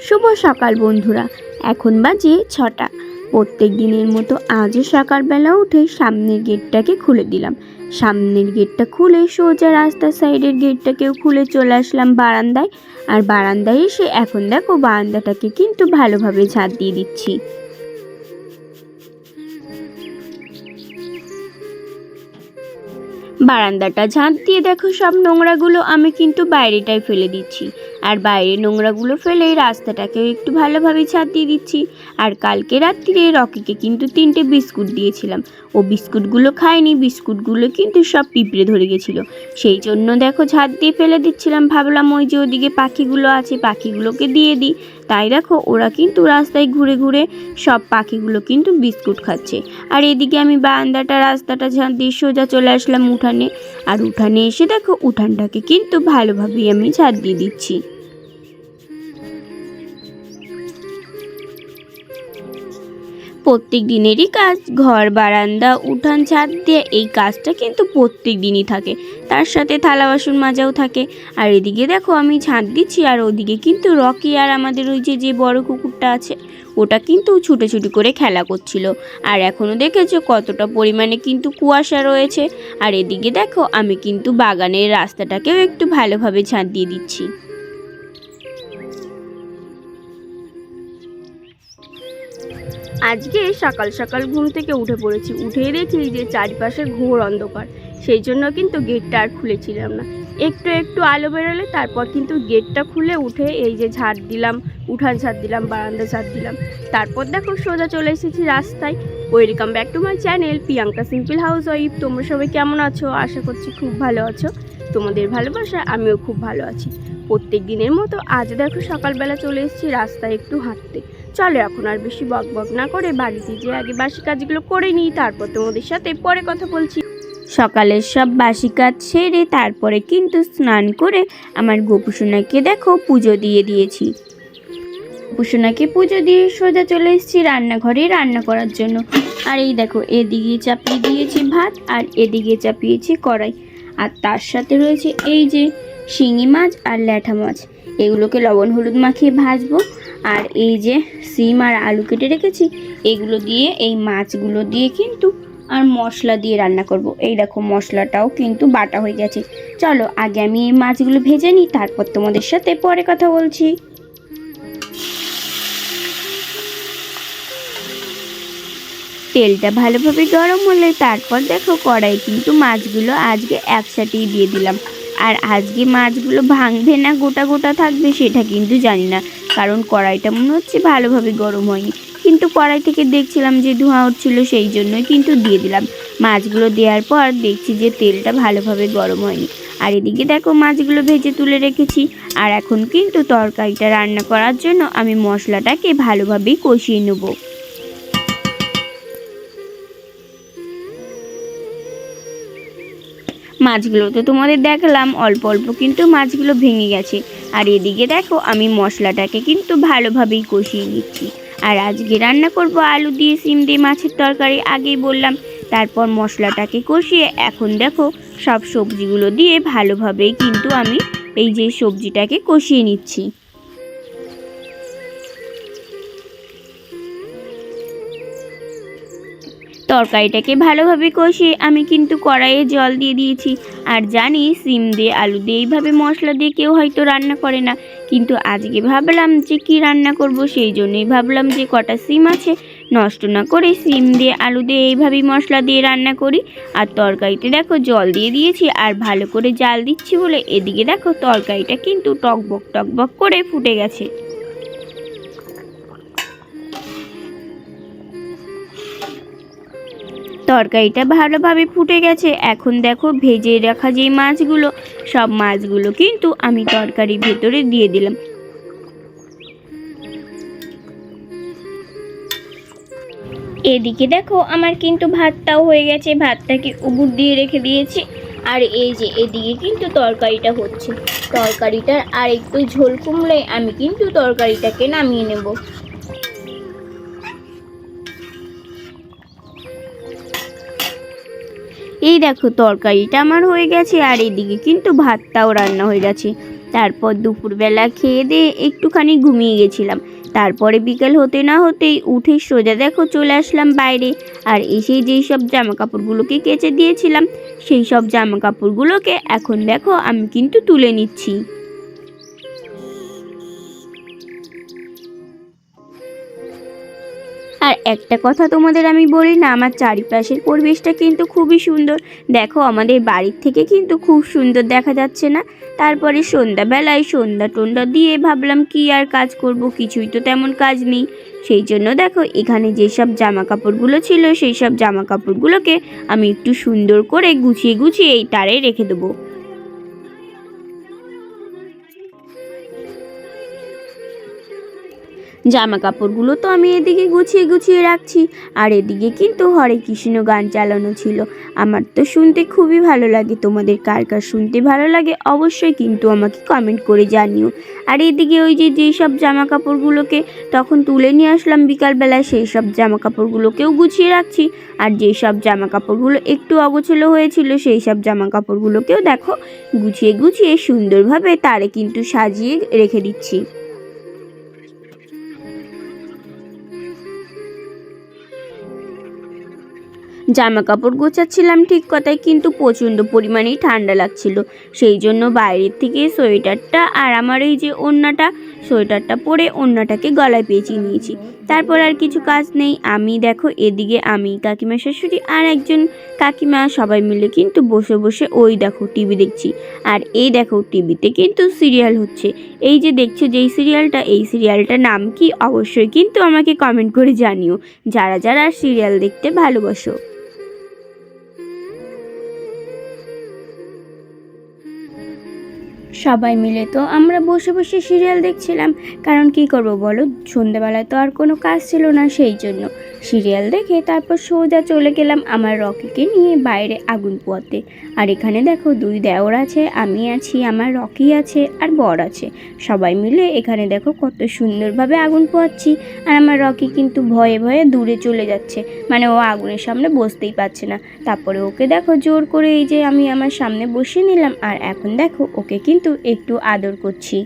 শুভ সকাল, বন্ধুরা। এখন বাজে ছটা। প্রত্যেক দিনের মতো আজও সকালবেলা উঠে সামনের গেটটাকে খুলে দিলাম। সামনের গেটটা খুলে সোজা রাস্তার সাইডের গেটটাকেও খুলে চলে আসলাম বারান্দায়। আর বারান্দায় এসে এখন দেখো বারান্দাটাকে কিন্তু ভালোভাবে ঝাঁট দিয়ে দিচ্ছি। বারান্দাটা ঝাঁট দিয়ে দেখো সব নোংরাগুলো আমি কিন্তু বাইরেটায় ফেলে দিচ্ছি। আর বাইরে নোংরাগুলো ফেলে রাস্তাটাকেও একটু ভালোভাবে ছাদ দিয়ে দিচ্ছি। আর কালকে রাত্রিরে রকিকে কিন্তু তিনটে বিস্কুট দিয়েছিলাম। ও বিস্কুটগুলো খায়নি, বিস্কুটগুলো কিন্তু সব পিঁপড়ে ধরে গেছিল। সেই জন্য দেখো, ছাদ দিয়ে ফেলে দিচ্ছিলাম। ভাবলাম ওই যে ওদিকে পাখিগুলো আছে, পাখিগুলোকে দিয়ে দিই। তাই দেখো, ওরা কিন্তু রাস্তায় ঘুরে ঘুরে সব পাখিগুলো কিন্তু বিস্কুট খাচ্ছে। আর এদিকে আমি বারান্দাটা, রাস্তাটা দিয়ে সোজা চলে আসলাম উঠানে। আর উঠানে এসে দেখো, উঠানটাকে কিন্তু ভালোভাবেই আমি ঝাঁট দিয়ে দিচ্ছি। প্রত্যেক দিনেরই কাজ। ঘর, বারান্দা, উঠান, ছাদ দিয়ে এই কাজটা কিন্তু প্রত্যেক দিনই থাকে। তার সাথে থালা বাসন মাজাও থাকে। আর এদিকে দেখো আমি ছাদ দিচ্ছি আর ওদিকে কিন্তু রকি আর আমাদের ওই যে যে বড় কুকুরটা আছে, ওটা কিন্তু ছুটোছুটি করে খেলা করছিল। আর এখনও দেখেছ কতটা পরিমাণে কিন্তু কুয়াশা রয়েছে। আর এদিকে দেখো আমি কিন্তু বাগানের রাস্তাটাকেও একটু ভালোভাবে ঝাঁট দিয়ে দিচ্ছি। আজকে সকাল সকাল ঘুম থেকে উঠে পড়েছি। উঠেই দেখি যে চারিপাশে ঘোর অন্ধকার। সেই জন্য কিন্তু গেটটা আর খুলেছিলাম না। একটু একটু আলো বেরোলে তারপর কিন্তু গেটটা খুলে উঠে এই যে ঝাড় দিলাম, উঠান ঝাড় দিলাম, বারান্দা ঝাড় দিলাম। তারপর দেখো সোজা চলে এসেছি রাস্তায়। Welcome back to my channel Priyanka simple house wife তোমরা সবাই কেমন আছো? আশা করছি খুব ভালো আছো। তোমাদের ভালোবাসা আমিও খুব ভালো আছি। প্রত্যেক দিনের মতো আজ দেখো সকালবেলা চলে এসেছি রাস্তায় একটু হাঁটতে। চলো এখন আর বেশি বক বক না করে বাড়িতে যে আগে বাসি কাজগুলো করে নিই, তারপর তোমাদের সাথে পরে কথা বলছি। সকালের সব বাসি কাজ সেরে তারপরে কিন্তু স্নান করে আমার গোপুসোনাকে দেখো পুজো দিয়ে দিয়েছি। গোপুসোনাকে পুজো দিয়ে সোজা চলে এসেছি রান্নাঘরে রান্না করার জন্য। আর এই দেখো, এদিকে চাপিয়ে দিয়েছি ভাত আর এদিকে চাপিয়েছি কড়াই। আর তার সাথে রয়েছে এই যে শিঙি মাছ আর ল্যাঠা মাছ। এগুলোকে লবণ হলুদ মাখিয়ে ভাজবো। আর এই যে সিম আর আলু কেটে রেখেছি, এগুলো দিয়ে, এই মাছগুলো দিয়ে কিন্তু আর মশলা দিয়ে রান্না করব। এই দেখো মশলাটাও কিন্তু বাটা হয়ে গেছে। চলো আগে আমি এই মাছগুলো ভেজে নিই, তারপর তোমাদের সাথে পরে কথা বলছি। তেলটা ভালোভাবে গরম হলে তারপর দেখো কড়াই কিন্তু মাছগুলো আজকে একসাথেই দিয়ে দিলাম। আজকে মাছগুলো ভাঙবে না গোটা গোটা থাকবে সেটা কিন্তু জানি না। কারণ কড়াইটা মনে হচ্ছে ভালোভাবে গরম হয়নি। কিন্তু কড়াই থেকে দেখছিলাম যে ধোঁয়া উঠছিল সেই জন্যই কিন্তু দিয়ে দিলাম। মাছগুলো দেওয়ার পর দেখছি যে তেলটা ভালোভাবে গরম হয়নি। আর এদিকে দেখো মাছগুলো ভেজে তুলে রেখেছি। আর এখন কিন্তু তরকারিটা রান্না করার জন্য আমি মশলাটাকে ভালোভাবেই কষিয়ে নেব। মাছগুলো তো তোমাদের দেখলাম, অল্প অল্প কিন্তু মাছগুলো ভেঙে গেছে। আর এদিকে দেখো, আমি মশলাটাকে কিন্তু ভালোভাবেই কষিয়ে নিচ্ছি। আর আজকে রান্না করব আলু দিয়ে সিম দিয়ে মাছের তরকারি, আগেই বললাম। তারপর মশলাটাকে কষিয়ে এখন দেখো, সব সবজিগুলো দিয়ে ভালোভাবেই কিন্তু আমি এই যে সবজিটাকে কষিয়ে নিচ্ছি। তরকারিটাকে ভালোভাবে কষিয়ে আমি কিন্তু কড়াইয়ে জল দিয়ে দিয়েছি। আর জানি সিম দিয়ে আলু দিয়ে এইভাবে মশলা দিয়ে কেউ হয়তো রান্না করে না। কিন্তু আজকে ভাবলাম যে কি রান্না করব, সেই জন্যই ভাবলাম যে কটা সিম আছে, নষ্ট না করে সিম দিয়ে আলু দিয়ে এইভাবেই মশলা দিয়ে রান্না করি। আর তরকারিতে দেখো জল দিয়ে দিয়েছি আর ভালো করে জাল দিচ্ছি বলে এদিকে দেখো তরকারিটা কিন্তু টকবক টকবক করে ফুটে গেছে। তরকারিটা ভালোভাবে ফুটে গেছে। এখন দেখো ভেজে রাখা যে মাছগুলো, সব মাছগুলো কিন্তু আমি তরকারির ভেতরে দিয়ে দিলাম। এদিকে দেখো আমার কিন্তু ভাতটাও হয়ে গেছে, ভাতটাকে উবুর দিয়ে রেখে দিয়েছি। আর এই যে এদিকে কিন্তু তরকারিটা হচ্ছে। তরকারিটার আর একটু ঝোল কমলে আমি কিন্তু তরকারিটাকে নামিয়ে নেব। এই দেখো তরকারিটা আমার হয়ে গেছে আর এদিকে কিন্তু ভাতটাও রান্না হয়ে গেছে। তারপর দুপুরবেলা খেয়ে দিয়ে একটুখানি ঘুমিয়ে গেছিলাম। তারপরে বিকেল হতে না হতেই উঠে সোজা দেখো চলে আসলাম বাইরে। আর এসে যেই সব জামা কাপড়গুলোকে কেচে দিয়েছিলাম, সেই সব জামা কাপড়গুলোকে এখন দেখো আমি কিন্তু তুলে নিচ্ছি। আর একটা কথা তোমাদের আমি বলি না, আমার চারিপাশের পরিবেশটা কিন্তু খুবই সুন্দর। দেখো, আমাদের বাড়ির থেকে কিন্তু খুব সুন্দর দেখা যাচ্ছে না। তারপরে সন্ধ্যাবেলায় সন্ধ্যা টন্ডা দিয়ে ভাবলাম কি আর কাজ করব, কিছুই তো তেমন কাজ নেই। সেই জন্য দেখো, এখানে যেসব জামা কাপড়গুলো ছিল সেই সব জামা কাপড়গুলোকে আমি একটু সুন্দর করে গুছিয়ে গুছিয়ে এই তারে রেখে দেবো। জামা কাপড়গুলো তো আমি এদিকে গুছিয়ে গুছিয়ে রাখছি। আর এদিকে কিন্তু হরে কৃষ্ণ গান চালানো ছিল। আমার তো শুনতে খুবই ভালো লাগে। তোমাদের কার কার শুনতে ভালো লাগে অবশ্যই কিন্তু আমাকে কমেন্ট করে জানিও। আর এদিকে ওই যে যেই সব জামা কাপড়গুলোকে তখন তুলে নিয়ে আসলাম বিকালবেলায়, সেই সব জামা কাপড়গুলোকেও গুছিয়ে রাখছি। আর যেই সব জামা কাপড়গুলো একটু অগোছলো হয়েছিল, সেই সব জামা কাপড়গুলোকেও দেখো, গুছিয়ে গুছিয়ে সুন্দরভাবে তারে কিন্তু সাজিয়ে রেখে দিচ্ছি। জামা কাপড় গোছাচ্ছিলাম ঠিক কথাই কিন্তু প্রচণ্ড পরিমাণেই ঠান্ডা লাগছিল। সেই জন্য বাইরের থেকে সোয়েটারটা আর আমার এই যে ওড়নাটা, সোয়েটারটা পরে ওড়নাটাকে গলায় পেঁচিয়ে নিয়েছি। তারপর আর কিছু কাজ নেই। আমি দেখো, এদিকে আমি, কাকিমা শাশুড়ি আর একজন কাকিমা, সবাই মিলে কিন্তু বসে বসে ওই দেখো টিভি দেখছি। আর এই দেখো টিভিতে কিন্তু সিরিয়াল হচ্ছে। এই যে দেখছ যেই সিরিয়ালটা, এই সিরিয়ালটার নাম কি? অবশ্যই কিন্তু আমাকে কমেন্ট করে জানিও। যারা যারা সিরিয়াল দেখতে ভালোবাসো। সবাই মিলে তো আমরা বসে বসে সিরিয়াল দেখছিলাম। কারণ কি করব বলো? সন্ধেবেলায় তো আর কোনো কাজ ছিল না সেই জন্য। সিরিয়াল দেখে তারপর সোজা চলে গেলাম আমার রকিকে নিয়ে বাইরে আগুন পোয়াতে। আর এখানে দেখো দুই দেওর আছে, আমি আছি, আমার রকি আছে আর বর আছে। সবাই মিলে এখানে দেখো কত সুন্দরভাবে আগুন পোয়াচ্ছি। আর আমার রকি কিন্তু ভয়ে ভয়ে দূরে চলে যাচ্ছে। মানে ও আগুনের সামনে বসতেই পারছে না। তারপরে ওকে দেখো জোর করে এই যে আমি আমার সামনে বসিয়ে নিলাম। আর এখন দেখো ওকে কিন্তু একটু আদর করছি।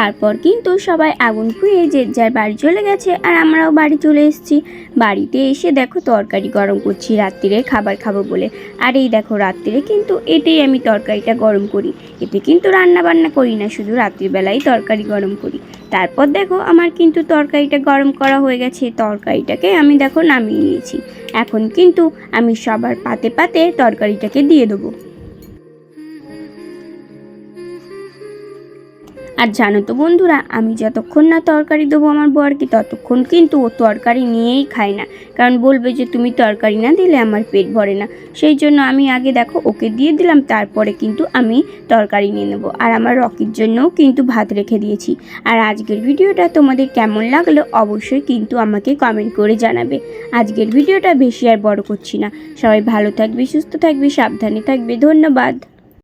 তারপর কিন্তু সবাই আগুন খুঁয়ে যে যার বাড়ি চলে গেছে আর আমরাও বাড়ি চলে এসেছি। বাড়িতে এসে দেখো তরকারি গরম করছি, রাত্রিরে খাবার খাব বলে। আর এই দেখো রাত্রিরে কিন্তু এতেই আমি তরকারিটা গরম করি। এতে কিন্তু রান্না বান্না করি না, শুধু রাত্রিবেলাই তরকারি গরম করি। তারপর দেখো আমার কিন্তু তরকারিটা গরম করা হয়ে গেছে, তরকারিটাকে আমি দেখো নামিয়ে নিয়েছি। এখন কিন্তু আমি সবার পাতে পাতে তরকারিটাকে দিয়ে দেবো। আর জানো তো বন্ধুরা, আমি যতক্ষণ না তরকারি দেবো আমার বরকে ততক্ষণ কিন্তু ও তরকারি নিয়েই খায় না। কারণ বলবে যে তুমি তরকারি না দিলে আমার পেট ভরে না। সেই জন্য আমি আগে দেখো ওকে দিয়ে দিলাম, তারপরে কিন্তু আমি তরকারি নিয়ে নেব। আর আমার রকির জন্যও কিন্তু ভাত রেখে দিয়েছি। আর আজকের ভিডিওটা তোমাদের কেমন লাগল অবশ্যই কিন্তু আমাকে কমেন্ট করে জানাবে। আজকের ভিডিওটা বেশি আর বড় করছি না। সবাই ভালো থাকবে, সুস্থ থাকবে, সাবধানে থাকবে। ধন্যবাদ।